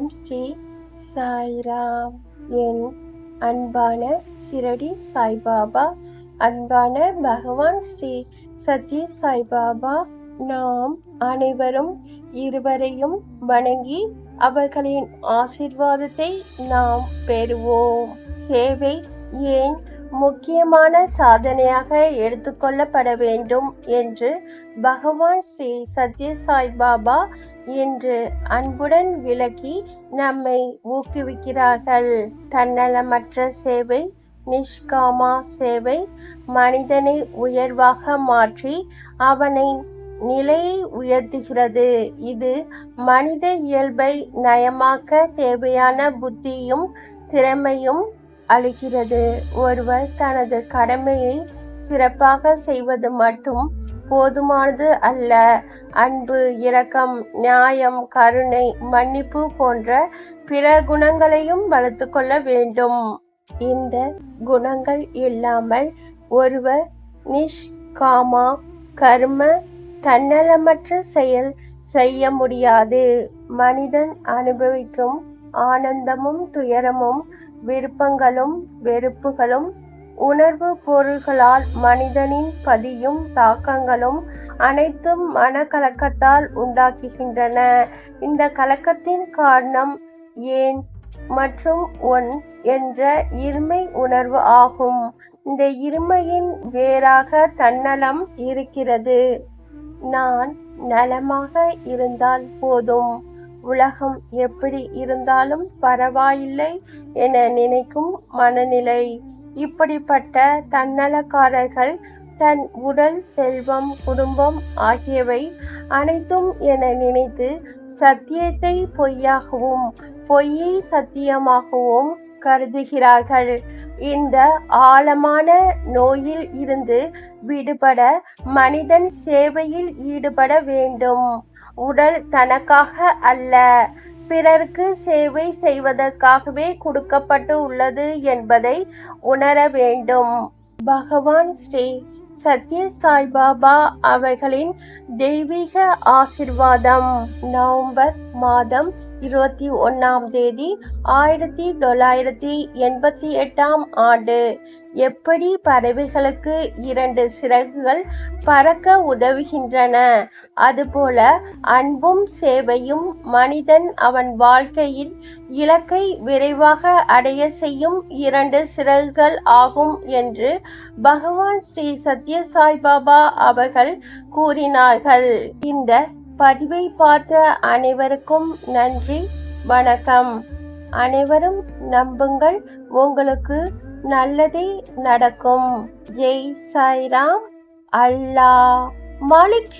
ஓம் ஸ்ரீ சாய்ராம். என் அன்பான சிரடி சாய்பாபா அன்பான பகவான் ஸ்ரீ சத்ய சாய்பாபா நாம் அனைவரும் இருவரையும் வணங்கி அவர்களின் ஆசிர்வாதத்தை நாம் பெறுவோம். சேவை ஏன் முக்கியமான சாதனையாக எடுத்துக்கொள்ளப்பட வேண்டும் என்று பகவான் ஸ்ரீ சத்ய சாய் பாபா என்று அன்புடன் விளக்கி நம்மை ஊக்குவிக்கிறார்கள். தன்னலமற்ற சேவை நிஷ்காமா சேவை மனிதனை உயர்வாக மாற்றி அவனை நிலையை உயர்த்துகிறது. இது மனித இயல்பை நயமாக்க தேவையான புத்தியும் திறமையும் அளிக்கிறது ஒருவர் தனது கடமையை சிறப்பாக செய்வது மட்டும் போதுமானது அல்ல. அன்பு இரக்கம் நியாயம் கருணை மன்னிப்பு போன்ற பிற குணங்களையும் வளர்த்து கொள்ள வேண்டும். இந்த குணங்கள் இல்லாமல் ஒருவர் நிஷ்காமா கர்ம தன்னலமற்ற செயல் செய்ய முடியாது. மனிதன் அனுபவிக்கும் ஆனந்தமும் துயரமும் விருப்பங்களும் வெறுப்புகளும் உணர்வு பொருள்களால் மனிதனின் பதியும் தாக்கங்களும் அனைத்தும் மனக்கலக்கத்தால் உண்டாக்குகின்றன. இந்த கலக்கத்தின் காரணம் ஏன் மற்றும் ஒன் என்ற இருமை உணர்வு ஆகும். இந்த இருமையின் வேறாக தன்னலம் இருக்கிறது. நான் நலமாக இருந்தால் போதும். உலகம் எப்படி இருந்தாலும் பரவாயில்லை என நினைக்கும் மனநிலை. இப்படிப்பட்ட தன்னலக்காரர்கள் தன் உடல் செல்வம் குடும்பம் ஆகியவை அனைத்தும் என நினைத்து சத்தியத்தை பொய்யாகவும் பொய்யை சத்தியமாகவும் கருதுகிறார்கள். இந்த ஆழமான நோயில் இருந்து விடுபட மனிதன் சேவையில் ஈடுபட வேண்டும். உடல் தனக்காக அல்ல. பிறருக்கு சேவை செய்வதற்காகவே கொடுக்கப்பட்டு உள்ளது என்பதை உணர வேண்டும். பகவான் ஸ்ரீ சத்ய சாய்பாபா அவர்களின் தெய்வீக ஆசிர்வாதம் நவம்பர் மாதம் இருபத்தி ஒன்னாம் தேதி ஆயிரத்தி தொள்ளாயிரத்தி எண்பத்தி எட்டாம் ஆண்டு. எப்படி பறவைகளுக்கு இரண்டு சிறகுகள் பறக்க உதவுகின்றன? அதுபோல அன்பும் சேவையும் மனிதன் அவன் வாழ்க்கையில் இலக்கை விரைவாக அடைய செய்யும் இரண்டு சிறகுகள் ஆகும் என்று பகவான் ஸ்ரீ சத்ய சாய்பாபா அவர்கள் கூறினார்கள். இந்த பதிவை பார்த்த அனைவருக்கும் நன்றி வணக்கம். அனைவரும் நம்புங்கள் உங்களுக்கு நல்லதே நடக்கும். ஜெய் சாய்ராம் அல்லாஹ். மாலிக்.